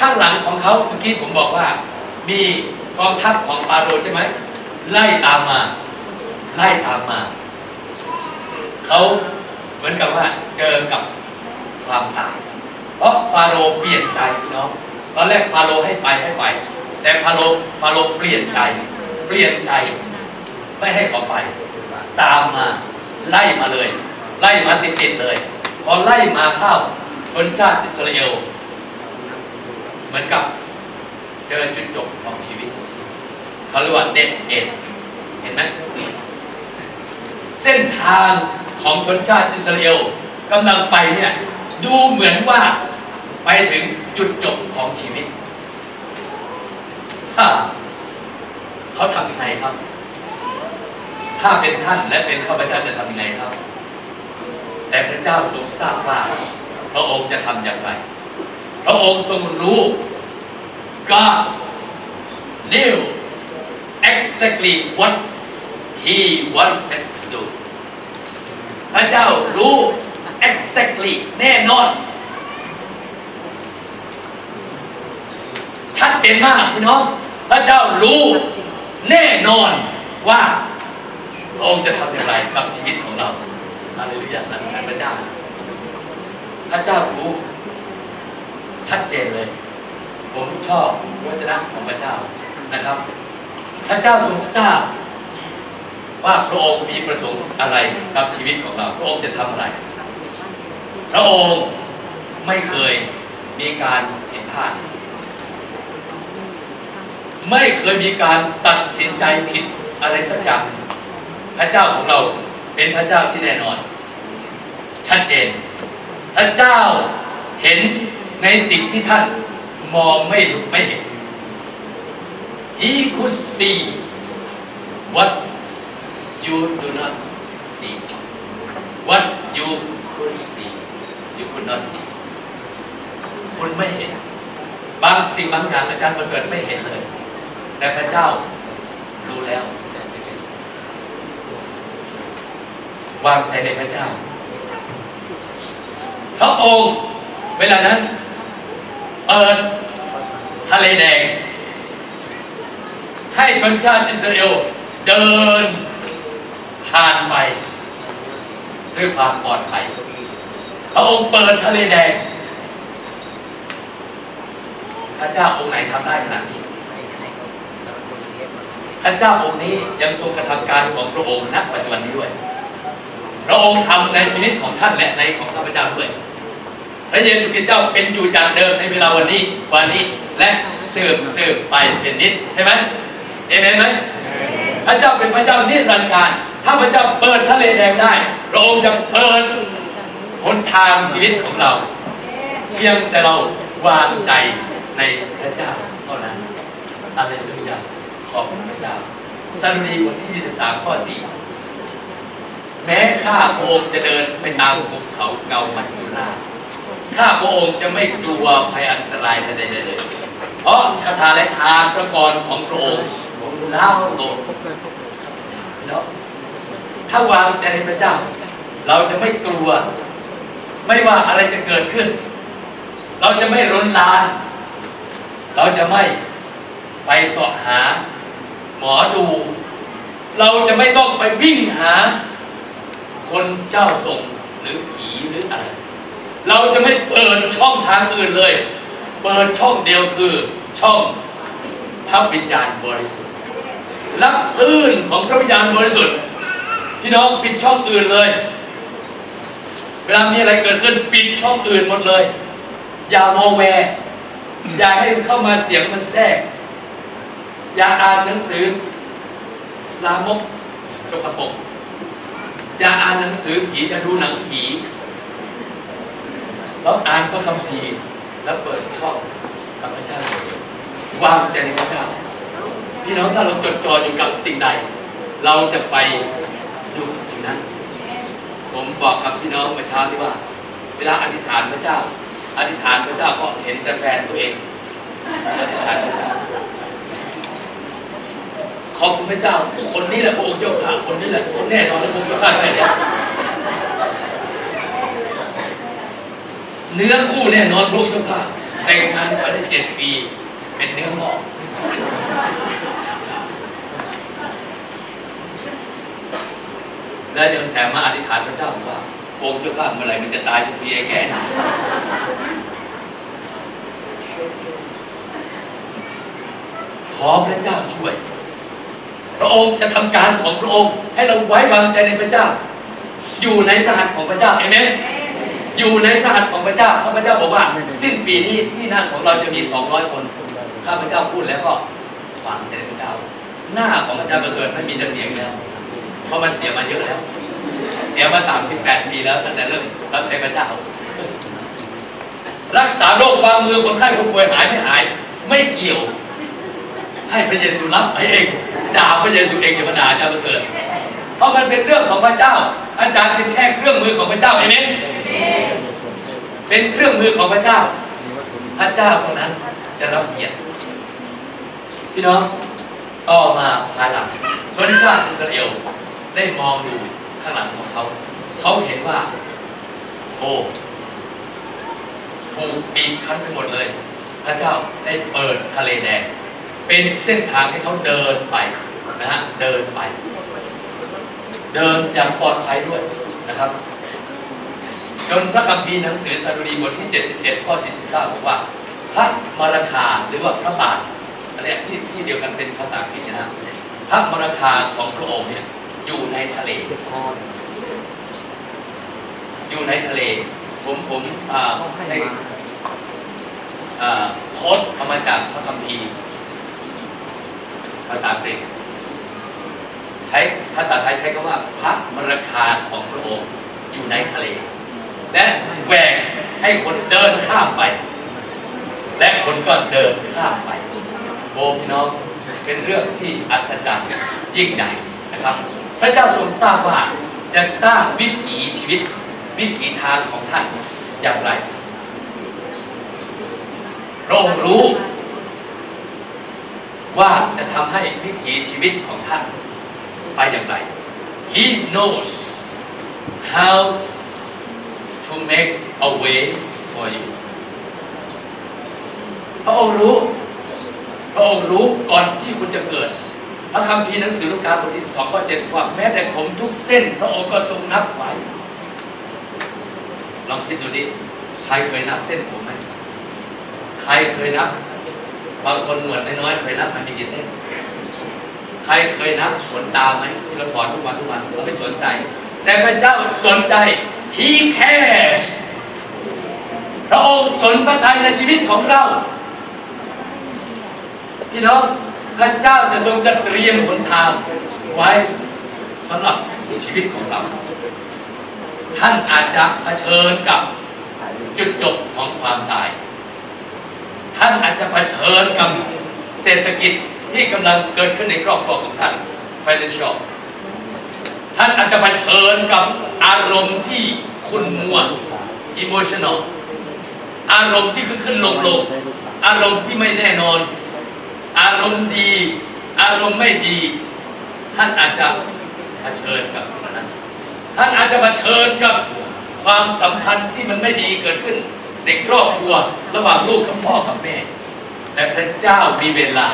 ข้างหลังของเขาเมื่อกี้ผมบอกว่า มีกองทัพของฟาโรห์ใช่ไหมไล่ตามมา ไล่ตามมา เขาเหมือนกับว่าเจอกับความตายเพราะฟาโรห์เปลี่ยนใจพี่น้องตอนแรกฟาโรห์ให้ไปให้ไป แต่ฟาโรห์ฟาโรห์เปลี่ยนใจ เปลี่ยนใจ ไม่ให้เขาไป ตามมา ไล่มาเลย ไล่มาติดๆเลย พอไล่มาเข้าชนชาติอิสราเอล เหมือนกับเดินจุดจบของชีวิตเขาเรียกว่าเด็ดเอ็นเห็นไหมเส้นทางของชนชาติอิสราเอลกำลังไปเนี่ยดูเหมือนว่าไปถึงจุดจบของชีวิตเขาทำยังไงครับ ถ้าเป็นท่านและเป็นข้าพเจ้าจะทำยังไงครับ แต่พระเจ้าทรงทราบว่าพระองค์จะทำอย่างไร ระองค์ทรงรู้ God knew exactly what he wanted to do พระเจ้ารู้ exactly แน่นอน ชัดเจนมากพี่น้อง พระเจ้ารู้แน่นอนว่าพระองค์จะทำอย่างไรกับชีวิตของเราอาเลลูยาสรรเสริญพระเจ้า พระเจ้ารู้ ชัดเจนเลย ผมชอบวัจนะของพระเจ้านะครับ พระเจ้าทรงทราบว่าพระองค์มีประสงค์อะไรกับชีวิตของเรา พระองค์จะทำอะไร พระองค์ไม่เคยมีการผิดพลาด ไม่เคยมีการตัดสินใจผิดอะไรสักอย่าง พระเจ้าของเราเป็นพระเจ้าที่แน่นอน ชัดเจน พระเจ้าเห็น ในสิ่งที่ท่านมองไม่รู้ไม่เห็น He could see what you do not see what you could see you could not see คุณไม่เห็น บางสิ่งบางอย่างอาจารย์ประเสริฐไม่เห็นเลย แต่พระเจ้ารู้แล้ววางใจในพระเจ้า พระองค์เวลานั้น เปิดทะเลแดง ให้ชนชาติอิสราเอลเดินผ่านไป ด้วยความปลอดภัยพระองค์เปิดทะเลแดงพระเจ้าองค์ไหนทำได้ขนาดนี้ พระเจ้าองค์นี้ยังทรงกระทำการของพระองค์ณปัจจุบันนี้ด้วย พระองค์ทำในชีวิตของท่านและในของข้าพเจ้าด้วย พระเยซูคริสต์เจ้าเป็นอยู่อย่างเดิมในเวลาวันนี้วันนี้และสืบสืบไปเป็นนิดใช่ไหมเอเมนไหมพระเจ้าเป็นพระเจ้านิรันดร์การ ถ้าพระเจ้าเปิดทะเลแดงได้พระองค์จะเปิดหนทางชีวิตของเรา เพียงแต่เราวางใจในพระเจ้าเท่านั้นอะไรลูยาขอบคุณพระเจ้าสดุดีบทที่ 23 ข้อ 4 แม้ข้าพระองค์จะเดินไปตามภูเขาเงามัจจุราช ข้าพระองค์จะไม่กลัวภัยอันตรายใดๆเลย เพราะคาถาและทานพระกรของพระองค์เล่าโลกแล้วถ้าวางใจในพระเจ้า เราจะไม่กลัว ไม่ว่าอะไรจะเกิดขึ้น เราจะไม่ร้นลาน เราจะไม่ไปเสาะหา หมอดู เราจะไม่ต้องไปวิ่งหา คนเจ้าทรงหรือผีหรืออะไร เราจะไม่เปิดช่องทางอื่นเลย เปิดช่องเดียวคือช่องพระวิญญาณบริสุทธิ์รับคลื่นของพระวิญญาณบริสุทธิ์พี่น้องปิดช่องอื่นเลย เวลามีอะไรเกิดขึ้นปิดช่องอื่นหมดเลย อย่ามอแวร์อย่าให้เข้ามาเสียงมันแทรก อย่าอ่านหนังสือ ลามกจกกระปกอย่าอ่านหนังสือผีจะดูหนังผี เราอ่านพระคัมภีร์แล้วเปิดช่องกับพระเจ้าเองวางใจในพระเจ้า พี่น้องถ้าเราจดจ่ออยู่กับสิ่งใด เราจะไปอยู่กับสิ่งนั้น ผมบอกกับพี่น้องเมื่อเช้าที่ว่า เวลาอธิษฐานพระเจ้า อธิษฐานพระเจ้าก็เห็นแต่แฟนตัวเองอธิษฐานพระเจ้าขอบคุณพระเจ้า คนนี้แหละพระองค์เจ้าข้าคนนี้แหละคนแน่นอนแล้วพระองค์เจ้าข้าใช่แล้ว เนื้อคู่แน่นอนพระเจ้าค่ะแต่งงานมาได้เจ็ดปี เป็นเนื้องอกและยังแถมมาอธิษฐานพระเจ้าว่าองค์เจ้าข้าเมื่อไหร่มันจะตายสักทีไอ้แก่นะขอพระเจ้าช่วย พระองค์จะทำการของพระองค์ ให้เราไว้วางใจในพระเจ้า อยู่ในพระหัตถ์ของพระเจ้าเอเมน อยู่ในพระหัตถ์ของพระเจ้าข้าพเจ้าบอกว่า สิ้นปีนี้ที่นั่งของเราจะมี200คนข้าพเจ้าพูดแล้วก็ฟังในพระเจ้า หน้าของอาจารย์ประเสริฐไม่มีจะเสียงแล้วเพราะมันเสียมาเยอะแล้ว เสียมา38ปีแล้วตั้งแต่เริ่มรับใช้พระเจ้า รักษาโรควางมือคนไข้คนป่วยหายไม่หาย ไม่เกี่ยว ให้พระเยซูรับเองด่าพระเยซูเองอย่ามาด่าอาจารย์ประเสริฐเพราะมันเป็นเรื่องของพระเจ้า อาจารย์เป็นแค่เครื่องมือของพระเจ้าเอเมน เป็นเครื่องมือของพระเจ้า พระเจ้าเท่านั้นจะรับเกียรติพี่น้องต่อมาภายหลังชนชาติอิสราเอลได้มองดูข้างหลังของเขา เขาเห็นว่า โอ้ถูกบีบคั้นไปหมดเลย พระเจ้าได้เปิดทะเลแดง เป็นเส้นทางให้เขาเดินไปนะฮะเดินไป เดินอย่างปลอดภัยด้วยนะครับ จนพระคัมภีร์หนังสือสดุดีบทที่ 77 ข้อ 79 บอกว่า พระมรคาหรือว่าพระบาทอันนี้ที่ที่เดียวกันเป็นภาษาอังกฤษนะพระมรคาของพระองค์เนี่ยอยู่ในทะเล อยู่ในทะเล ผมผมอ่าได้โค้ดเอามาจากพระคัมภีร์ภาษาอังกฤษใช้ภาษาไทยใช้คำว่า พระมรคาของพระองค์อยู่ในทะเล และแหวกให้คนเดินข้ามไป และคนก็เดินข้ามไปโอ้พี่น้องเป็นเรื่องที่อัศจรรย์ยิ่งใหญ่นะครับ พระเจ้าทรงทราบว่าจะสร้างวิถีชีวิตวิถีทางของท่านอย่างไรพระองค์รู้ว่าจะทำให้วิถีชีวิตของท่านไปอย่างไร He knows how to make a way for you พระองค์รู้ พระองค์รู้ก่อนที่คุณจะเกิด พระคัมภีร์หนังสือลูกาบทที่สองข้อเจ็ดว่าแม้แต่ผมทุกเส้น พระองค์ก็ทรงนับไว้ ลองคิดดูดิ ใครเคยนับเส้นผมไหม ใครเคยนับ บางคนหนวดน้อยๆเคยนับมันมีกี่เส้นใครเคยนับขนตาไหมที่เราถอนทุกวันทุกวันเราไม่สนใจ แต่พระเจ้าสนใจ He cares พระองค์สนพระทัยในชีวิตของเราพี่น้องพระเจ้าจะทรงจัดเตรียมหนทางไว้สำหรับชีวิตของเรา ท่านอาจจะเผชิญกับจุดจบของความตาย ท่านอาจจะเผชิญกับเศรษฐกิจที่กำลังเกิดขึ้นในครอบครัวของท่าน financial ท่านอาจจะเผชิญกับอารมณ์ที่ขุ่นมัว emotional อารมณ์ที่ขึ้นขึ้นลงลงอารมณ์ที่ไม่แน่นอน อารมณ์ดี อารมณ์ไม่ดี ท่านอาจจะเผชิญกับสิ่งนั้น ท่านอาจจะเผชิญกับความสัมพันธ์ที่มันไม่ดีเกิดขึ้นในครอบครัวระหว่างลูกกับพ่อกับแม่ แต่พระเจ้ามีเวลา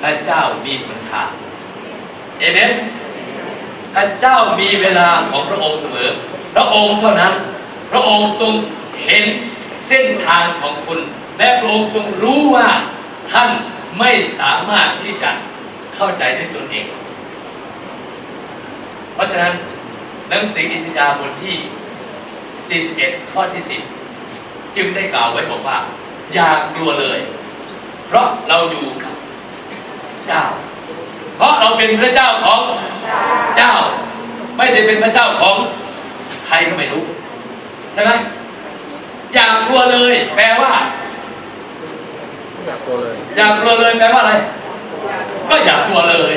พระเจ้ามีหนทางเอเมน พระเจ้ามีเวลาของพระองค์เสมอ พระองค์เท่านั้น พระองค์ทรงเห็นเส้นทางของคุณ และพระองค์ทรงรู้ว่าท่านไม่สามารถที่จะเข้าใจด้วยตนเอง เพราะฉะนั้นหนังสืออิสยาห์บทที่ 41 ข้อที่ 10 จึงได้กล่าวไว้บอกว่า อย่ากลัวเลย เพราะเราอยู่กับเจ้า เพราะเราเป็นพระเจ้าของเจ้า ไม่ได้เป็นพระเจ้าของใครก็ไม่รู้ใช่ไหมอย่ากลัวเลย แปลว่า อยากตัวเลย อย่ากลัวเลยแปลว่าอะไร ก็อย่ากลัวเลย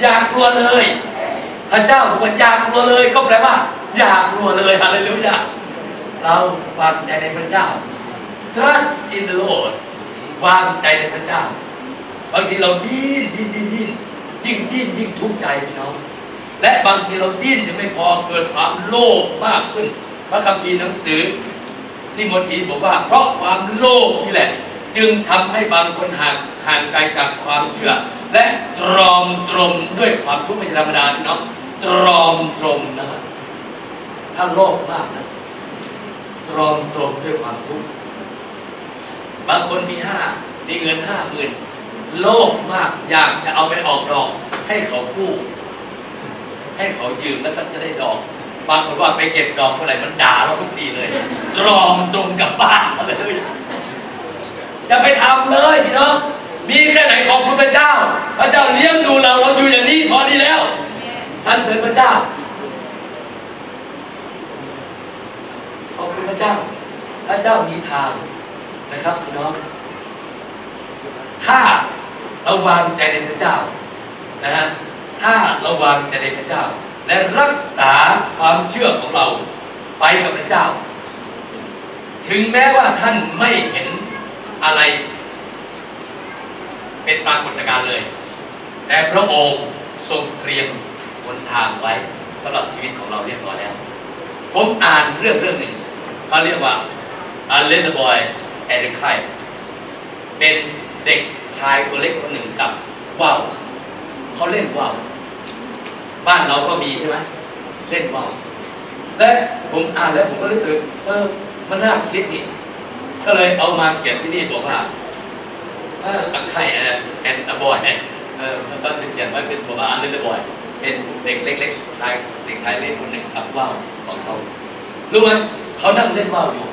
อย่ากลัวเลย พระเจ้าบอกว่าอย่ากลัวเลย ก็แปลว่า อย่ากลัวเลยฮาเลลูยาเราวางใจในพระเจ้า trust in the Lord วางใจในพระเจ้า บางทีเราดิ้นดิ้นดิ้นดิ้นยิ่งดิ้นยิ่งทุกข์ใจพี่น้อง และบางทีเราดิ้นยังไม่พอเกิดความโลภมากขึ้น พระคัมภีร์หนังสือ ที่โมทีบอกว่า เพราะความโลภนี่แหละ จึงทำให้บางคนห่างห่างไกลจากความเชื่อ และตรอมตรมด้วยความทุกข์ไม่ธรรมดาพี่น้องตรอมตรมนะถ้าโลภมากนะตรอมตรมด้วยความทุกข์ บางคนมีห้ามีเงินห้าหมื่นโลภมากอยากจะเอาไปออกดอก ให้เขากู้ ให้เขายืมแล้วก็จะได้ดอกบางคนว่าไปเก็บดอกเมื่อไหร่มันด่าเราทุกทีเลยตรอมตรงกับบ้านเลยอย่าไปทำเลยพี่น้องมีแค่ไหนขอบคุณพระเจ้า พระเจ้าเลี้ยงดูเราเราอยู่อย่างนี้พอดีแล้วสรรเสริญพระเจ้าขอบคุณพระเจ้า พระเจ้ามีทาง นะครับพี่น้อง ถ้าเราวางใจในพระเจ้านะฮะถ้าเราวางใจในพระเจ้า และรักษาความเชื่อของเราไปกับพระเจ้า ถึงแม้ว่าท่านไม่เห็นอะไร เป็นปรากฏการณ์เลย แต่พระองค์ทรงเตรียมบนทางไว้สำหรับชีวิตของเราเรียบร้อยแล้ว ผมอ่านเรื่องเรื่องหนึ่งเขาเรียกว่า A Little Boy and the Kite เป็นเด็กชายตัวเล็กคนหนึ่งกับว่าวเขาเล่นว่าวบ้านเราก็มีใช่ไหมเล่นว่าวและผมอ่านแล้วผมก็รู้สึกเออมันน่าคิดนี่ก็เลยเอามาเขียนที่นี่บอกว่าเอออักไข่แอนแอนบอยเออมันก็จะเขียนไว้เป็นตัวอันเลนบอยเป็นเด็กเล็กๆชายเด็กชายเล็กคนหนึ่งกับว่าวของเขารู้ไหมเขานั่งเล่นว่าวอยู่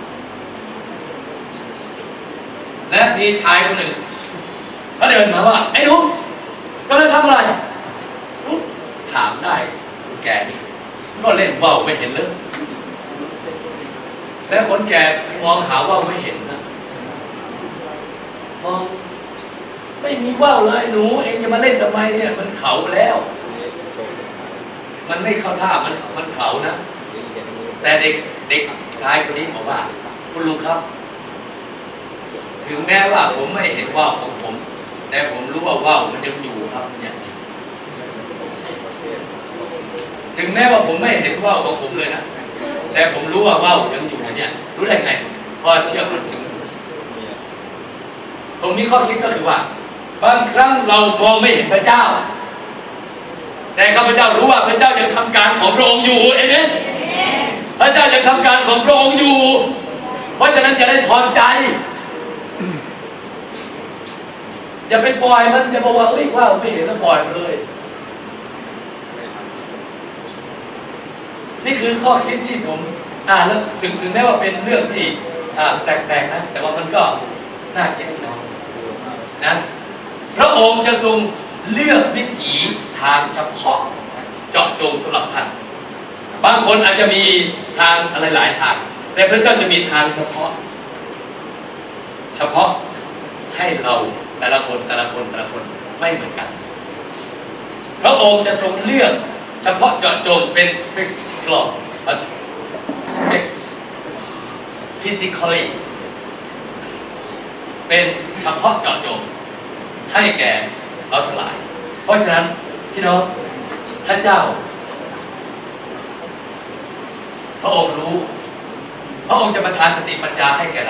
และมีชายคนหนึ่งเขาเดินมาว่าไอ้หนุ่มกำลังทำอะไรอุ๊ยถามได้แกนี่ก็เล่นว่าวไม่เห็นเลยและคนแก่มองหาว่าวไม่เห็นนะมองไม่มีว่าวเลยหนู เองจะมาเล่นทำไมเนี่ย มันเขาแล้ว มันไม่เข้าท่ามันมันเขานะ แต่เด็กเด็กชายคนนี้บอกว่า คุณลุงครับ ถึงแม้ว่าผมไม่เห็นว่าวของผม แต่ผมรู้ว่าว่าวมันยังอยู่ครับเนี่ยถึงแม้ว่าผมไม่เห็นว่าวของผมเลยนะแต่ผมรู้ว่าว่าวยังอยู่เนี่ย รู้ได้ไงเพราะเชื่อมันถึงผมมีข้อคิดก็คือว่า บางครั้งเรามองไม่เห็นพระเจ้า แต่ข้าพเจ้ารู้ว่าพระเจ้ายังทำการของพระองค์อยู่เอเมนพระเจ้ายังทำการของพระองค์อยู่ เพราะฉะนั้นจะได้ถอนใจ จะไปปล่อยมันจะบอกว่าเอ้ยว่าไม่เห็นแล้วปล่อยมันเลย นี่คือข้อคิดที่ผมอ่านแล้วสึงถึงแม้ว่าเป็นเรื่องที่อ่าแปลกๆนะ แต่ว่ามันก็น่าคิดน้องนะพระองค์จะทรงเลือกวิถีทางเฉพาะเจาะจงสำหรับท่านบางคนอาจจะมีทางอะไรหลายทาง แต่พระเจ้าจะมีทางเฉพาะ เฉพาะให้เรา แต่ละคนแต่ละคนแต่ละคนไม่เหมือนกัน พระองค์จะทรงเลือกเฉพาะเจาะจงเป็น special spec physically เป็นเฉพาะเจาะจงให้แก่เราทั้งหลาย เพราะฉะนั้นพี่น้องพระเจ้า พระองค์รู้ พระองค์จะประทานสติปัญญาให้แก่เรา